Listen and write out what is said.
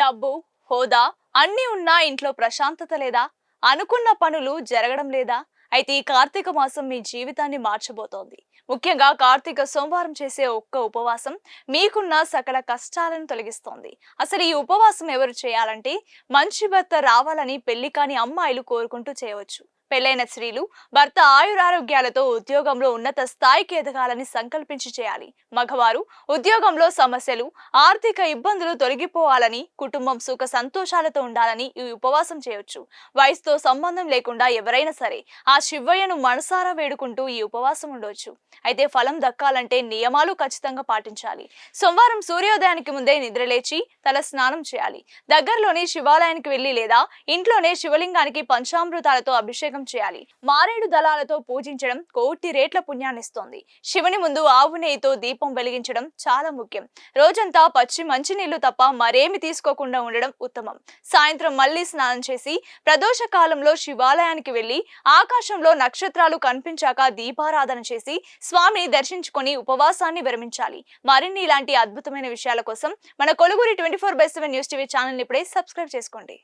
డబ్బు హోదా అన్నీ ఉన్నా ఇంట్లో ప్రశాంతత లేదా? అనుకున్న పనులు జరగడం లేదా? అయితే ఈ కార్తీక మాసం మీ జీవితాన్ని మార్చబోతోంది. ముఖ్యంగా కార్తీక సోమవారం చేసే ఒక్క ఉపవాసం మీకున్న సకల కష్టాలను తొలగిస్తోంది. అసలు ఈ ఉపవాసం ఎవరు చేయాలంటే మంచి భర్త రావాలని పెళ్ళి కాని అమ్మాయిలు కోరుకుంటూ చేయవచ్చు. పెళ్ళైన స్త్రీలు భర్త ఆయురారోగ్యాలతో ఉద్యోగంలో ఉన్నత స్థాయికి ఎదగాలని సంకల్పించి చేయాలి. మగవారు ఉద్యోగంలో సమస్యలు ఆర్థిక ఇబ్బందులు తొలగిపోవాలని కుటుంబం సుఖ సంతోషాలతో ఉండాలని ఈ ఉపవాసం చేయొచ్చు. వయసుతో సంబంధం లేకుండా ఎవరైనా సరే ఆ శివయ్యను మనసారా వేడుకుంటూ ఈ ఉపవాసం ఉండవచ్చు అయితే ఫలం దక్కాలంటే నియమాలు ఖచ్చితంగా పాటించాలి. సోమవారం సూర్యోదయానికి ముందే నిద్రలేచి తల స్నానం చేయాలి. దగ్గరలోని శివాలయానికి వెళ్ళి లేదా ఇంట్లోనే శివలింగానికి పంచామృతాలతో అభిషేకం అభిషేకం చేయాలి. మారేడు దళాలతో పూజించడం కోటి రేట్ల పుణ్యాన్నిస్తోంది. శివుని ముందు ఆవు నెయ్యితో దీపం వెలిగించడం చాలా ముఖ్యం. రోజంతా పచ్చి మంచినీళ్ళు తప్ప మరేమి తీసుకోకుండా ఉండడం ఉత్తమం. సాయంత్రం మళ్ళీ స్నానం చేసి ప్రదోష కాలంలో శివాలయానికి వెళ్ళి ఆకాశంలో నక్షత్రాలు కనిపించాక దీపారాధన చేసి స్వామిని దర్శించుకొని ఉపవాసాన్ని విరమించాలి. మరిన్ని ఇలాంటి అద్భుతమైన విషయాల కోసం మన కొలుగురి twenty four by seven news TV channel ఇప్పుడే సబ్స్క్రైబ్ చేసుకోండి.